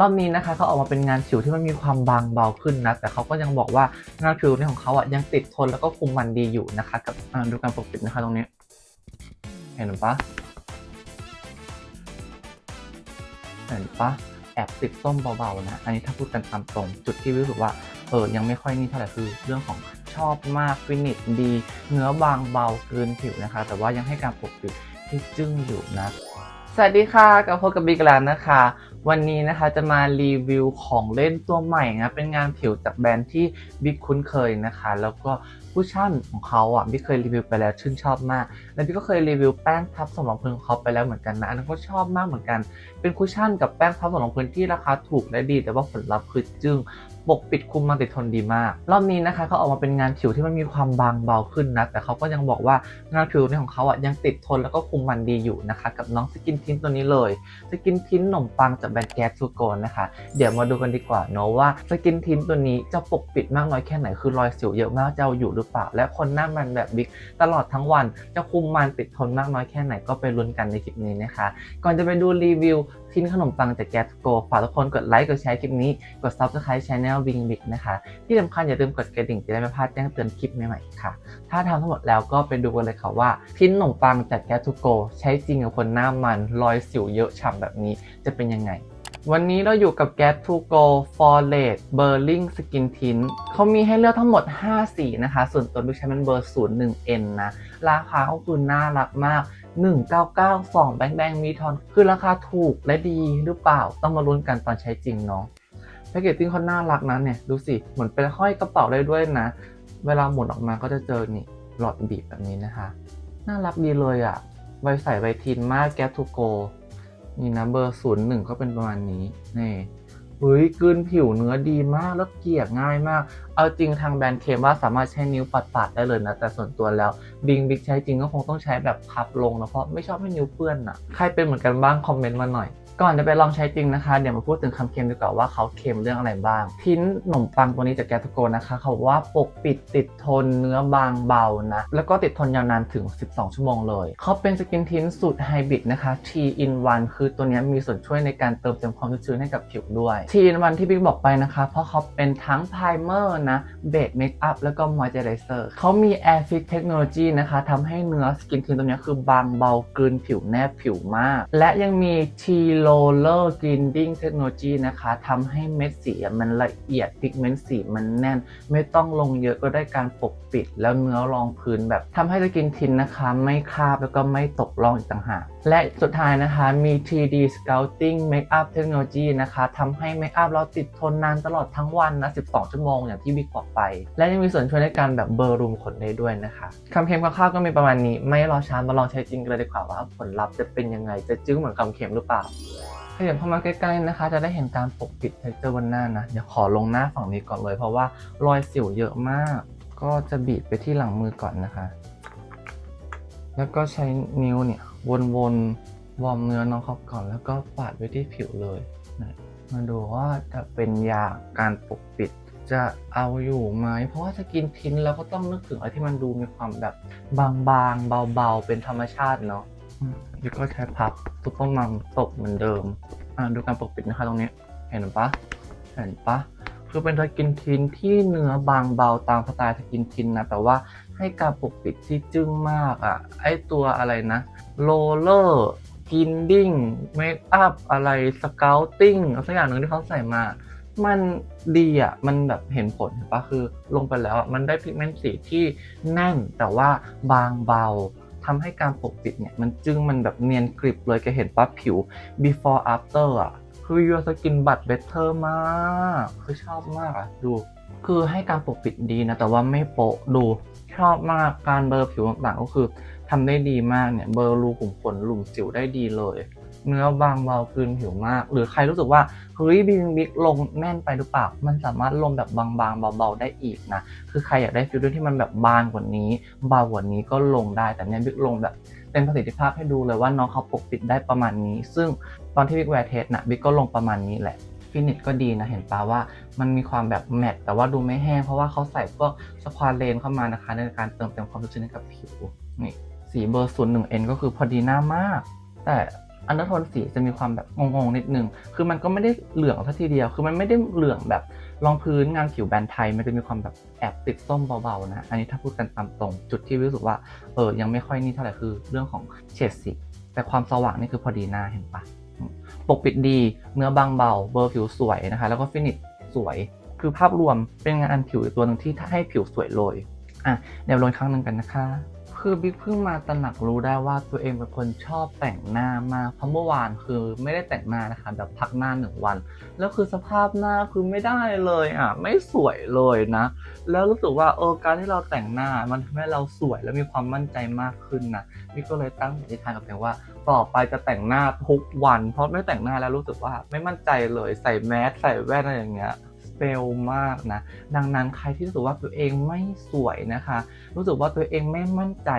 รอบนี้นะคะเขาออกมาเป็นงานผิวที่มันมีความบางเบาขึ้นนะ แต่เขาก็ยังบอกว่างานผิวนี้ของเขาอะยังติดทนแล้วก็คุมมันดีอยู่นะคะ กับดูการปกปิดนะคะตรงนี้ เห็นปะเห็นปะแอบติดส้มเบาๆนะ อันนี้ถ้าพูดกันตามตรง จุดที่รู้สึกว่าเออยังไม่ค่อยนี่เท่าไหร่คือเรื่องของชอบมากฟินิชดี เนื้อบางเบาเกินผิวนะคะ แต่ว่ายังให้การปกปิดที่จึ้งอยู่นะ สวัสดีค่ะกับพบกับบิ๊กแล้วนะคะ วันนี้นะคะจะมารีวิวของเล่นตัวใหม่นะเป็นงานผิวจากแบรนด์ที่บิ๊กคุ้นเคยนะคะ แล้วก็ผู้ชั่นของเขาอะบิ๊กเคยรีวิวไปแล้วชื่นชอบมาก แล้วบิ๊กก็เคยรีวิวแป้งทับสำรองพื้นของเขาไปแล้วเหมือนกันนะอันนั้นก็ชอบมากเหมือนกัน เป็นคุชชั่นกับแป้งทับสำรองพื้นที่ราคาถูกและดี แต่ว่าผลลัพธ์คือจึ้ง ปกปิดคุมมันติดทนดีมาก รอบนี้นะคะเขาออกมาเป็นงานผิวที่มันมีความบางเบาขึ้นนะ แต่เขาก็ยังบอกว่างานผิวนี้ของเขาอะยังติดทนแล้วก็คุมมันดีอยู่นะคะ กับน้องสกินทินตัวนี้เลย สกินทินขนมปังจากแบรนด์แก๊สซูโกนนะคะ เดี๋ยวมาดูกันดีกว่าเนาะว่าสกินทินตัวนี้จะปกปิดมากน้อยแค่ไหนคือรอยสิวเยอะมากจะเอาอยู่หรือเปล่า และคนหน้ามันแบบบิ๊กตลอดทั้งวันจะคุมมันติดทนมากน้อยแค่ไหนก็ไปลุ้นกันในคลิปนี้นะคะ ก่อนจะไปดูรีวิว ทินขนมปังจากแก๊สโกฝากทุกคนกดไลค์กดแชร์คลิปนี้ กด subscribe channel Wing Big นะคะ ที่สำคัญอย่าลืมกดกระดิ่งจะได้ไม่พลาดแจ้งเตือนคลิปใหม่ๆค่ะ ถ้าทำทั้งหมดแล้วก็ไปดูกันเลยค่ะว่าทินขนมปังจากแก๊สโกใช้จริงกับคนหน้ามันรอยสิวเยอะฉ่ำแบบนี้จะเป็นยังไงวันนี้เราอยู่กับ Gas to Go For l a t e Burling Skin Tint เขามีให้เลือกทั้งหมด 5 สีนะคะ ส่วนตัวบิ๊กใช้เป็นเบอร์ 01N นะ ราคาก็คือน่ารักมาก 1992 แบงแบงมีทอน คือราคาถูกและดีหรือเปล่า ต้องมาลุ้นกันตอนใช้จริงเนาะแพคเกจจิ้งเขาน่ารักนะเนี่ย ดูสิ เหมือนเป็นห้อยกระเป๋าได้ด้วยนะ เวลาหมุนออกมาก็จะเจอนี่หลอดบีบแบบนี้นะคะ น่ารักดีเลยอะ่ะไวใส่ไวทินมาก Gas to Go นี่นะเบอร์ศูนย์หนึ่งก็เป็นประมาณนี้นี่ เฮ้ยกลืนผิวเนื้อดีมากแล้วเกลี่ยง่ายมาก เอาจริงทางแบรนด์เคมว่าสามารถใช้นิ้วปัดๆได้เลยนะ แต่ส่วนตัวแล้วบิงบิ๊กใช้จริงก็คงต้องใช้แบบพับลงนะเพราะไม่ชอบให้นิ้วเปื้อนอะ ใครเป็นเหมือนกันบ้างคอมเมนต์มาหน่อย ก่อนจะไปลองใช้จริงนะคะ เดี๋ยวมาพูดถึงคำเค็มดีกว่าว่าเขาเค็มเรื่องอะไรบ้างทิ้นขนมปังตัวนี้จากแกตโกนะคะเขาบอกว่าปกปิดติดทนเนื้อบางเบานะ แล้วก็ติดทนยาวนานถึง 12 ชั่วโมงเลยเขาเป็นสกินทินสูตรไฮบริดนะคะ T in 1คือตัวนี้มีส่วนช่วยในการเติมเต็มความชื้นให้กับผิวด้วย T in 1ที่บิ๊กบอกไปนะคะ เพราะเขาเป็นทั้งไพรเมอร์นะเบสเมคอัพแล้วก็มอยเจอไรเซอร์เขามี Air Fit Technology นะคะทำให้เนื้อสกินทินตัวนี้คือบางเบากลืนผิวแนบผิวมาก และยังมี T Roller Grinding Technology นะคะทำให้เม็ดสีมันละเอียดพิกเมนต์สีมันแน่น ไม่ต้องลงเยอะก็ได้การปกปิดแล้วเนื้อรองพื้นแบบทำให้สกินทินนะคะ ไม่คาบแล้วก็ไม่ตกร่องอีกต่างหาก และสุดท้ายนะคะมี 3D Sculpting Makeup Technology นะคะทำให้เมคอัพเราติดทนนานตลอดทั้งวันนะ 12 ชั่วโมงอย่างที่บิ๊กบอกไป และยังมีส่วนช่วยในการแบบเบอร์รูมขนได้ด้วยนะคะคำเค็มคร่าวๆก็มีประมาณนี้ ไม่รอช้ามาลองใช้จริงกันเลยดีกว่าว่าผลลัพธ์จะเป็นยังไง จะจึ้งเหมือนคำเค็มหรือเปล่าขยับเข้ามาใกล้ๆนะคะ จะได้เห็นการปกปิดเทคเจอร์บนหน้านะเดี๋ยวขอลงหน้าฝั่งนี้ก่อนเลย เพราะว่ารอยสิวเยอะมาก ก็จะบีบไปที่หลังมือก่อนนะคะ แล้วก็ใช้นิ้วเนี่ย วนๆวอร์มเนื้อน้องเขาก่อน แล้วก็ปาดไว้ที่ผิวเลยนะมาดูว่าจะเป็นยาการปกปิดจะเอาอยู่ไหม เพราะว่าจะกินทิ้นแล้วก็ต้องนึกถึงอะไรที่มันดูมีความแบบบางๆ เบาๆ เป็นธรรมชาติเนาะอืมแล้วก็ใช้พับซุปเปอร์มัมตบเหมือนเดิม อ่าดูการปกปิดนะคะตรงนี้ เห็นปะเห็นปะคือเป็นสกินทินที่เนื้อบางเบาตามสไตล์สกินทินนะ แต่ว่าให้การปกปิดที่จึ้งมากอะ ไอตัวอะไรนะ โรลเลอร์กินดิ้งเมคอัพอะไรสเกลติ้งสักอย่างหนึ่งที่เขาใส่มา มันดีอะ มันแบบเห็นผลเห็นปะคือลงไปแล้วอะมันได้พิกเมนต์สีที่แน่นแต่ว่าบางเบาทำให้การปกปิดเนี่ย มันจึงมันแบบเนียนกริบเลยแกเห็นปั๊บผิว before after อะ คือ your skin but better มาก คือชอบมากอะ ดู คือให้การปกปิดดีนะ แต่ว่าไม่โปะดู ชอบมากการเบลอผิวต่างๆ ก็คือ ทำได้ดีมากเนี่ยเบลอรูขุมขนหลุมสิวได้ดีเลย เนื้อบางเบาคืนผิวมาก หรือใครรู้สึกว่าเฮ้ยบิงบิ๊กลงแน่นไปหรือเปล่ามันสามารถลงแบบบางๆเบาๆได้อีกนะคือใครอยากได้ฟิลลิ่งที่มันแบบบางกว่านี้เบากว่านี้ก็ลงได้แต่เนี่ยบิ๊กลงแบบเต็มประสิทธิภาพให้ดูเลยว่าน้องเขาปกปิดได้ประมาณนี้ ซึ่งตอนที่บิ๊กแวร์เทสนะบิ๊กก็ลงประมาณนี้แหละฟินิชก็ดีนะ เห็นปะว่ามันมีความแบบแมตต์แต่ว่าดูไม่แห้งเพราะว่าเขาใส่พวกสควอเลนเข้ามานะคะ ในการเติมเต็มความชุ่มชื้นให้กับผิวนี่ สีเบอร์ศูนย์หนึ่งเอ็นก็คือพอดีหน้ามาก แต่อันเดอร์โทนสีจะมีความแบบงงๆ นิดนึง คือมันก็ไม่ได้เหลืองสัทีเดียว คือมันไม่ได้เหลืองแบบรองพื้นงานผิวแบรนด์ไทย มันจะมีความแบบแอบติดส้มเบาๆนะ อันนี้ถ้าพูดกันตามตรง จุดที่รู้สึกว่าเออยังไม่ค่อยนี่เท่าไหร่คือเรื่องของเฉดสี แต่ความสว่างนี่คือพอดีหน้าเห็นปะปกปิดดีเนื้อบางเบา เบอร์ผิวสวยนะคะ แล้วก็ฟินิชสวย คือภาพรวมเป็นงานผิวตัวหนึ่งที่ให้ผิวสวยเลย อะเดี๋ยวลองครั้งหนึ่งกันนะคะ คือบิ๊กเพิ่งมาตระหนักรู้ได้ว่าตัวเองเป็นคนชอบแต่งหน้ามากเพราะเมื่อวานคือไม่ได้แต่งหน้านะคะแบบพักหน้าหนึ่งวัน แล้วคือสภาพหน้าคือไม่ได้เลยอะไม่สวยเลยนะ แล้วรู้สึกว่าเออการที่เราแต่งหน้ามันทำให้เราสวยและมีความมั่นใจมากขึ้นนะบิ๊กก็เลยตั้งปณิธานกับตัวเองว่าต่อไปจะแต่งหน้าทุกวัน เพราะไม่แต่งหน้าแล้วรู้สึกว่าไม่มั่นใจเลยใส่แมสใส่แว่นอะไรอย่างเงี้ย เฟลมากนะ ดังนั้นใครที่รู้สึกว่าตัวเองไม่สวยนะคะ รู้สึกว่าตัวเองไม่มั่นใจ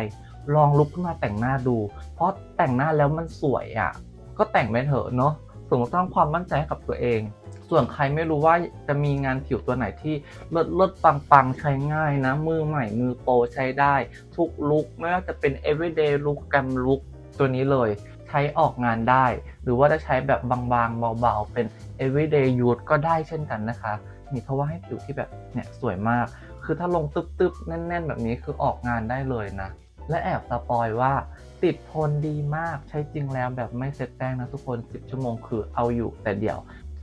ลองลุกขึ้นมาแต่งหน้าดู เพราะแต่งหน้าแล้วมันสวยอะ่ะ ก็แต่งไปเถอะเนาะเสริมสร้างความมั่นใจให้กับตัวเอง ส่วนใครไม่รู้ว่าจะมีงานผิวตัวไหนที่เลิศเลิศปังปังๆใช้ง่ายนะ มือใหม่มือโปรใช้ได้ ทุกลุกไม่ว่าจะเป็น everyday look แกมลุกตัวนี้เลยใช้ออกงานได้ หรือว่าจะใช้แบบบางๆเบาๆเป็น everyday use ก็ได้เช่นกันนะคะ นี่เพราะว่าให้ผิวที่แบบเนี่ยสวยมาก คือถ้าลงตึบๆแน่น ๆ แบบนี้คือออกงานได้เลยนะ และแอบสปอยว่าติดทนดีมากใช้จริงแล้วแบบไม่เซ็ตแป้งนะทุกคน 10 ชั่วโมงคือเอาอยู่แต่เดี๋ยว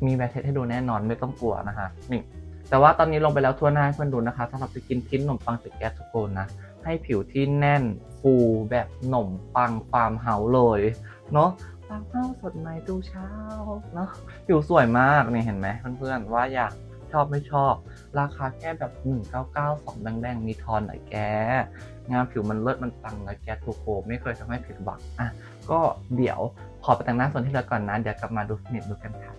มีแบบเทสให้ดูแน่นอนไม่ต้องกลัวนะคะนี่แต่ว่าตอนนี้ลงไปแล้วทั่วหน้าให้เพื่อนดูนะคะสำหรับจะกินทิ้นขนมปังจากแก๊สทุกคนนะให้ผิวที่แน่นฟูแบบขนมปังฟาร์มเฮาเลยเนาะฟาร์มเฮาสดใหม่ดูเช้าเนาะผิวสวยมากนี่เห็นไหมเพื่อนๆว่าอยาก ชอบไม่ชอบ ราคาแค่แบบ1992แดงๆมีทอนหน่อยแก งานผิวมันเลิศมันปังนะแกทูโกไม่เคยทำให้ผิดหวังอะก็เดี๋ยวขอไปแต่งหน้าส่วนที่เหลือก่อนนะ เดี๋ยวกลับมาดูฟินิชลุกกันค่ะ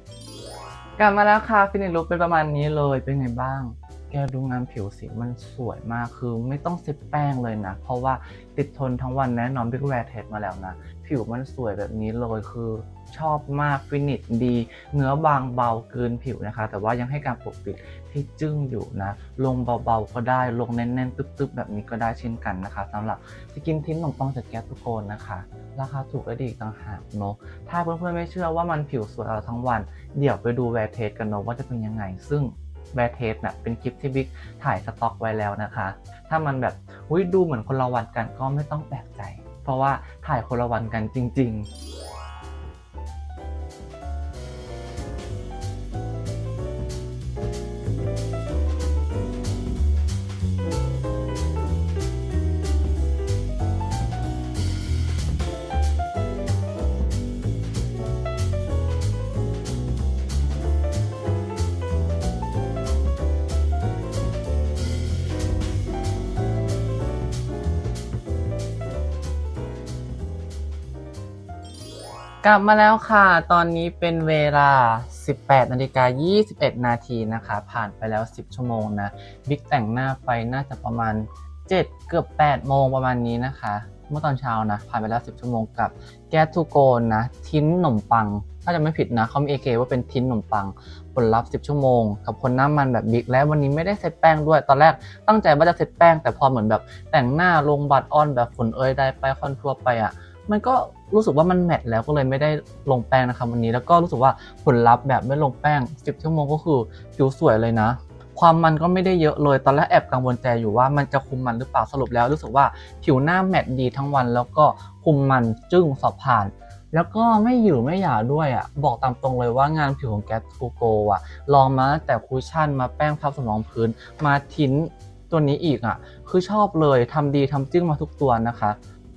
กลับมาแล้วค่ะฟินิชลุกเป็นประมาณนี้เลยเป็นไงบ้าง แกดูงานผิวสีมันสวยมากคือไม่ต้องเซ็ตแป้งเลยนะ เพราะว่าติดทนทั้งวันแน่นอนบิ๊กแวร์เทสมาแล้วนะ ผิวมันสวยแบบนี้เลยคือชอบมากฟินิชดี เนื้อบางเบาเกินผิวนะคะ แต่ว่ายังให้การปกปิดที่จึ้งอยู่นะ ลงเบาๆก็ได้ลงแน่นๆ ตึ๊บๆ แบบนี้ก็ได้เช่นกันนะคะสำหรับสกินทิ้นขนมปังจากแก๊สทุกคนนะคะ ราคาถูกและดีต่างหากเนอะถ้าเพื่อนๆไม่เชื่อว่ามันผิวสวยเราทั้งวัน เดี๋ยวไปดูแวร์เทสกันเนอะว่าจะเป็นยังไงซึ่ง แบทเทสน่ะเป็นคลิปที่บิ๊กถ่ายสต็อกไว้แล้วนะคะ ถ้ามันแบบอุ้ยดูเหมือนคนละวันกันก็ไม่ต้องแปลกใจ เพราะว่าถ่ายคนละวันกันจริง ๆ กลับมาแล้วค่ะ ตอนนี้เป็นเวลา 18นาฬิกา21 นาทีนะคะ ผ่านไปแล้ว 10 ชั่วโมงนะ บิ๊กแต่งหน้าไปน่าจะประมาณ 7 เกือบ 8 โมงประมาณนี้นะคะ เมื่อตอนเช้านะ ผ่านไปแล้ว 10 ชั่วโมงกับแก๊สทูโกนนะ ทิ้นขนมปัง ถ้าจะไม่ผิดนะเขามีเอเว่าเป็นทิ้นขนมปัง ผลลัพธ์ 10 ชั่วโมง กับคนหน้ามันแบบบิ๊ก และวันนี้ไม่ได้เซตแป้งด้วย ตอนแรกตั้งใจว่าจะเซตแป้ง แต่พอเหมือนแบบแต่งหน้าลงบัตรออนแบบฝนเอ้ยได้ไปคอนทัวร์ไปอะ มันก็รู้สึกว่ามันแมทแล้วก็เลยไม่ได้ลงแป้งนะครับวันนี้แล้วก็รู้สึกว่าผลลัพธ์แบบไม่ลงแป้ง 10 ชั่วโมงก็คือผิวสวยเลยนะ ความมันก็ไม่ได้เยอะเลยตอนแรกแอบกังวลใจอยู่ว่ามันจะคุมมันหรือเปล่าสรุปแล้ว รู้สึกว่าผิวหน้าแมทดีทั้งวัน แล้วก็คุมมันจึ้งสอบผ่านแล้วก็ไม่หยือไม่หยาด้วยอะบอกตามตรงเลยว่างานผิวของแกสทูโกอะลองมาแต่คุชชั่นมาแป้งพับสมองพื้น มาทิ้นตัวนี้อีกอะ คือชอบเลยทำดีทำจึ้งมาทุกตัวนะคะ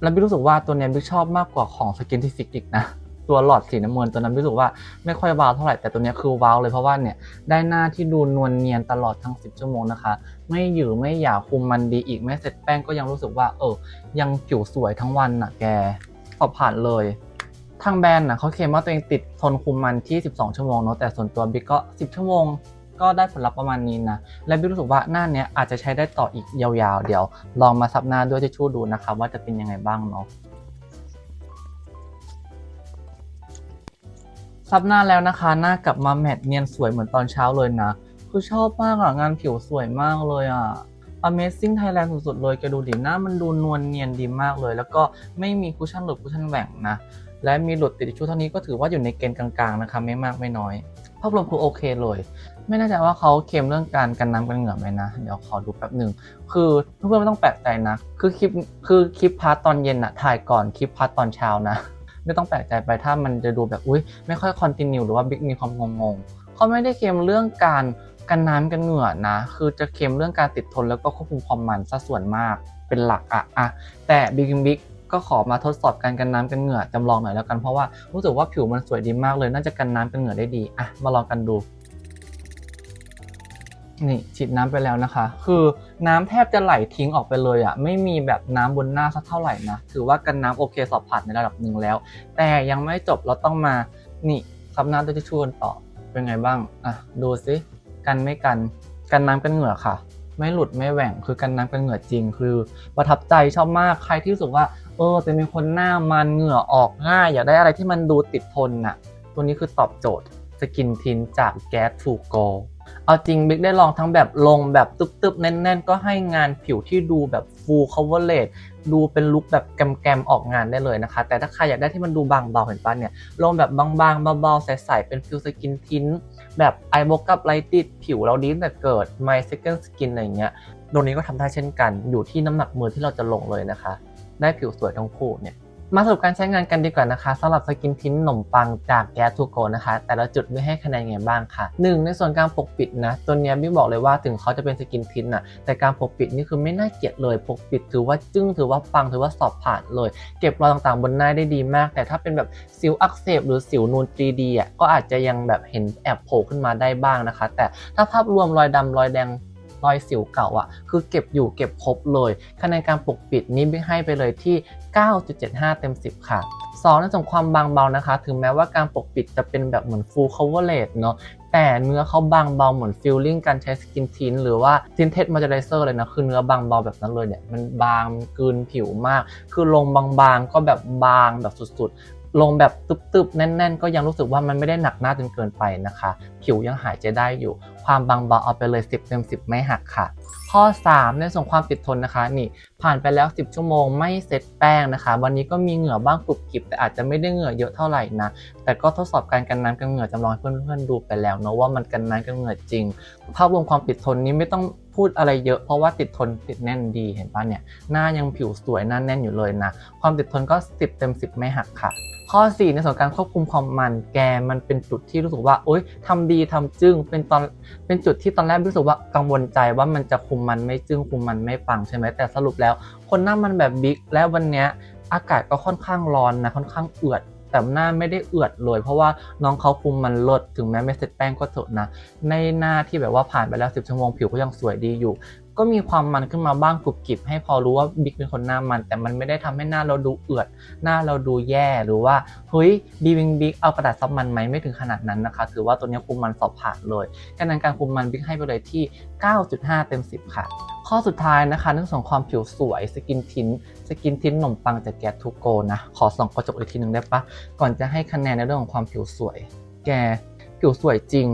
แล้วบิ๊กรู้สึกว่าตัวเนี้ยบิ๊กชอบมากกว่าของสกินทิฟิกอีกนะตัวหลอดสีน้ำเงินตัวนั้นบิ๊กรู้สึกว่าไม่ค่อยว้าวเท่าไหร่แต่ตัวเนี้ยคือว้าวเลยเพราะว่าเนี่ยได้หน้าที่ดูนวลเนียนตลอดทั้ง 10 ชั่วโมงนะคะ ไม่หยือไม่หยาคุมมันดีอีกไม่เสร็จแป้งก็ยังรู้สึกว่า เออ ยังผิวสวยทั้งวันน่ะแกสอบผ่านเลย ทางแบรนด์น่ะเขาเคลมว่าตัวเองติดทนคุมมันที่ 12 ชั่วโมงเนาะแต่ส่วนตัวบิ๊กก็ 10 ชั่วโมง ก็ได้ผลลัพธ์ประมาณนี้นะ และบิ๊กรู้สึกว่าหน้าเนี้ยอาจจะใช้ได้ต่ออีกยาวๆ เดี๋ยว ลองมาซับหน้าด้วยทิชชู่ดูนะคะว่าจะเป็นยังไงบ้างเนาะซับหน้าแล้วนะคะ หน้ากลับมาแมตต์เนียนสวยเหมือนตอนเช้าเลยนะ คือชอบมากอะงานผิวสวยมากเลยอะ Amazing Thailand สุดๆเลยแกดูดิหน้ามันดูนวลเนียนดีมากเลย แล้วก็ไม่มีคุชชั่นหรือคุชชั่นแหว่งนะ และมีหลุดติดทิชชู่เท่านี้ก็ถือว่าอยู่ในเกณฑ์กลางๆนะคะไม่มากไม่น้อยาพรวมคือโอเคเลย ไม่แน่ใจว่าเขาเค็มเรื่องการกันน้ำกันเหงื่อไหมนะ เดี๋ยวขอดูแป๊บหนึ่ง คือเพื่อนๆไม่ต้องแปลกใจนะ คือคลิปคือคลิปพาร์ตตอนเย็นอะถ่ายก่อนคลิปพาร์ตตอนเช้านะ ไม่ต้องแปลกใจไปถ้ามันจะดูแบบอุ้ยไม่ค่อยคอนติเนียหรือว่าบิ๊กมีความงงๆเขาไม่ได้เค็มเรื่องการกันน้ำกันเหงื่อนะ คือจะเค็มเรื่องการติดทนแล้วก็ควบคุมความมันซะส่วนมากเป็นหลักอะอะแต่บิ๊กบิ๊ก ก็ขอมาทดสอบการกันน้ำกันเหงื่อจำลองหน่อยแล้วกันเพราะว่ารู้สึกว่าผิวมันสวยดีมากเลย น่าจะกันน้ำกันเหงื่อได้ดีอะมาลองกันดูนี่ฉีดน้ำไปแล้วนะคะ คือน้ำแทบจะไหลทิ้งออกไปเลยอะ่ะ ไม่มีแบบน้ำบนหน้าสักเท่าไหร่นะ ถือว่ากันน้ำโอเคสอบผ่านในระดับหนึ่งแล้ว แต่ยังไม่จบเราต้องมา นี่ซับน้ำด้วยทิชชู่กันต่อ เป็นไงบ้าง อะ ดูสิกันไม่กัน กันน้ำกันเหงื่อค่ะ ไม่หลุดไม่แหว่ง คือกันน้ำกันเหงื่อจริง คือประทับใจชอบมาก ใครที่รู้สึกว่า เออจะเป็นคนหน้ามันเหงื่อออกง่ายอยากได้อะไรที่มันดูติดทนน่ะ ตัวนี้คือตอบโจทย์สกินทินจากแก๊สทูโกเอาจริงบิ๊กได้ลองทั้งแบบลงแบบตึบๆ แน่นๆ ก็ให้งานผิวที่ดูแบบ full coverage ดูเป็นลุคแบบแกมๆ ออกงานได้เลยนะคะ แต่ถ้าใครอยากได้ที่มันดูบางเบาเห็นปะเนี่ย ลงแบบบางๆ เบาๆ ใสๆ เป็นฟิลสกินทินแบบไอโบกับไลติดผิวเราดีตั้งแต่เกิด My Second Skin อะไรเงี้ยตรงนี้ก็ทำได้เช่นกัน อยู่ที่น้ำหนักมือที่เราจะลงเลยนะคะ ได้ผิวสวยทั้งคู่เนี่ยมาสรุปการใช้งานกันดีกว่านะคะสำหรับสกินทิ้นขนมปังจากแก๊สทูโกนะคะ แต่ละจุดไม่ให้คะแนนไงบ้างค่ะ 1 ในส่วนการปกปิดนะ ตัวนี้ยบิ๊กบอกเลยว่าถึงเขาจะเป็นสกินทินน่ะแต่การปกปิดนี่คือไม่น่าเกลียดเลยปกปิดถือว่าจึ้งถือว่าปังถือว่าสอบผ่านเลย เก็บรอยต่างๆบนหน้าได้ดีมาก แต่ถ้าเป็นแบบสิวอักเสบหรือสิวนูน 3D อะก็อาจจะยังแบบเห็นแอบโผล่ขึ้นมาได้บ้างนะคะ แต่ถ้าภาพรวมรอยดำรอยแดง รอยสิวเก่าอะ คือเก็บอยู่เก็บครบเลยคะแนนการปกปิดนี้ให้ไปเลยที่ 9.75 เต็ม 10 ค่ะ2ในส่วนความบางเบานะคะ ถึงแม้ว่าการปกปิดจะเป็นแบบเหมือน full coverage เนอะแต่เนื้อเขาบางเบาเหมือน feeling การใช้สกินทินหรือว่า tinted moisturizer เลยนะคือเนื้อบางเบาแบบนั้นเลยเนี่ยมันบางกืนผิวมาก คือลงบางๆก็แบบบางแบบสุดๆ ลงแบบตึบๆ แน่น ๆ ก็ยังรู้สึกว่ามันไม่ได้หนักหน้าจนเกินไปนะคะ ผิวยังหายใจได้อยู่ ความบางเบาเอาไปเลย 10เต็ม10 ไม่หักค่ะ ข้อ 3 ในส่วนความติดทนนะคะนี่ ผ่านไปแล้ว 10 ชั่วโมงไม่เซ็ตแป้งนะคะ วันนี้ก็มีเหงื่อบ้างกรุบกริบแต่อาจจะไม่ได้เหงื่อเยอะเท่าไหร่นะ แต่ก็ทดสอบการกันน้ำกันเหงื่อจำลองให้เพื่อนๆดูไปแล้วเนอะว่ามันกันน้ำกันเหงื่อจริง ภาพรวมความติดทนนี้ไม่ต้องพูดอะไรเยอะเพราะว่าติดทนติดแน่นดีเห็นปะเนี่ยหน้ายังผิวสวยหน้าแน่นอยู่เลยนะ ความติดทนก็ 10 เต็ม 10 ไม่หักค่ะข้อ 4 ในส่วนการควบคุมความมันแกมันเป็นจุดที่รู้สึกว่าโอ๊ยทำดีทำจึ้งเป็นตอนเป็นจุดที่ตอนแรกรู้สึกว่ากังวลใจว่ามันจะคุมมันไม่จึ้งคุมมันไม่ปังใช่ไหมแต่สรุปแล้วคนหน้ามันแบบบิ๊กและวันเนี้ยอากาศก็ค่อนข้างร้อนนะค่อนข้างเอือดแต่หน้าไม่ได้เอือดเลย เพราะว่าน้องเขาคุมมันลดถึงแม้ไม่เซ็ตแป้งก็เถอะนะ ในหน้าที่แบบว่าผ่านไปแล้ว 10 ชั่วโมงผิวก็ยังสวยดีอยู่ ก็มีความมันขึ้นมาบ้างกรุบกริบให้พอรู้ว่าบิ๊กเป็นคนหน้ามัน แต่มันไม่ได้ทำให้หน้าเราดูเอือด หน้าเราดูแย่หรือว่าเฮ้ยบีวิงบิ๊กเอากระดาษซับมันไหมไม่ถึงขนาดนั้นนะคะ ถือว่าตัวนี้คุมมันสอบผ่านเลยการนั้นการคุมมันบิ๊กให้ไปเลยที่ 9.5 เต็ม 10 ค่ะข้อสุดท้ายนะคะเรื่องของความผิวสวยสกินทินสกินทินขนมปังจากแกทูโกนะ ขอส่องกระจกอีกทีหนึ่งได้ปะก่อนจะให้คะแนนในเรื่องของความผิวสวย แกผิวสวยจริง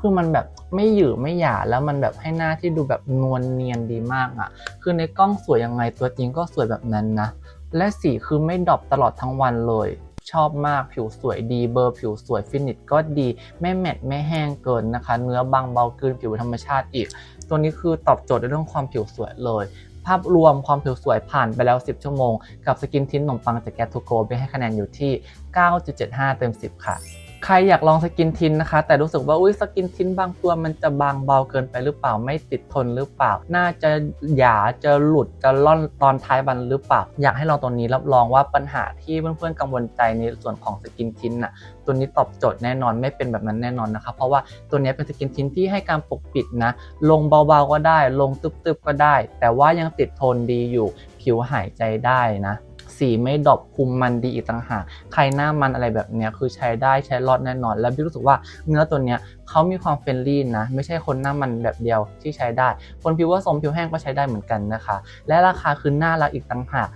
คือมันแบบไม่หยือไม่หยาแล้วมันแบบให้หน้าที่ดูแบบนวลเนียนดีมากอะ่ะ คือในกล้องสวยยังไงตัวจริงก็สวยแบบนั้นนะ และสีคือไม่ดรอปตลอดทั้งวันเลย ชอบมากผิวสวยดีเบอร์ผิวสวยฟินิชก็ดี ไม่แมตต์ไม่แห้งเกินนะคะ เนื้อบางเบาเกินผิวธรรมชาติอีก ตัวนี้คือตอบโจทย์ในเรื่องความผิวสวยเลยภาพรวมความผิวสวยผ่านไปแล้ว 10 ชั่วโมง กับสกินทินขนมปังจากแกทูโกไปให้คะแนนอยู่ที่ 9.75 เต็ม 10 ค่ะ ใครอยากลองสกินทินนะคะ แต่รู้สึกว่าอุ้ยสกินทินบางตัวมันจะบางเบาเกินไปหรือเปล่าไม่ติดทนหรือเปล่า น่าจะหยาจะหลุดจะล่อนตอนท้ายบันหรือเปล่า อยากให้ลองตัวนี้รับรองว่าปัญหาที่เพื่อนๆกังวลใจในส่วนของสกินทินน่ะตัวนี้ตอบโจทย์แน่นอนไม่เป็นแบบนั้นแน่นอนนะคะเพราะว่าตัวนี้เป็นสกินทินที่ให้การปกปิดนะ ลงเบาๆก็ได้ ลงตึบๆก็ได้ แต่ว่ายังติดทนดีอยู่ผิวหายใจได้นะ สีไม่ดรอปคุมมันดีอีกต่างหากใครหน้ามันอะไรแบบเนี้ยคือใช้ได้ใช้รอดแน่นอน แล้วพี่รู้สึกว่าเนื้อตัวเนี้ยเขามีความเฟรนลี่นะ ไม่ใช่คนหน้ามันแบบเดียวที่ใช้ได้ คนผิวว่าสมผิวแห้งก็ใช้ได้เหมือนกันนะคะ และราคาคือน่ารักอีกต่างหาก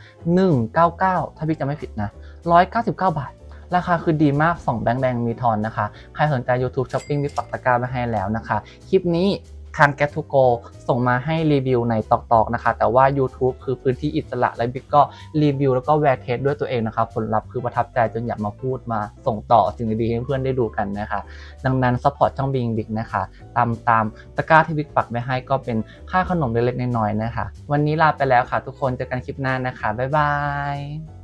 199 ถ้าพี่จะไม่ผิดนะ 199 บาทราคาคือดีมาก 2 แบงค์แดงมีทอนนะคะ ใครสนใจ YouTube Shopping มีปักตะกร้าไว้ให้แล้วนะคะ คลิปนี้ ทาง Get to Go ส่งมาให้รีวิวในตอกๆนะคะ แต่ว่า YouTube คือพื้นที่อิสระและบิ๊กก็รีวิวแล้วก็แวร์เทสด้วยตัวเองนะคะผลลัพธ์คือประทับใจจนอยากมาพูดมาส่งต่อสิ่งดีๆให้เพื่อนได้ดูกันนะคะ ดังนั้นซัพพอร์ตช่องบิงบิ๊กนะคะตามตามตะกร้าที่บิ๊กปักไว้ให้ก็เป็นค่าขนมเล็กๆน้อยๆนะคะ วันนี้ลาไปแล้วค่ะทุกคนเจอกันคลิปหน้านะคะบ๊ายบาย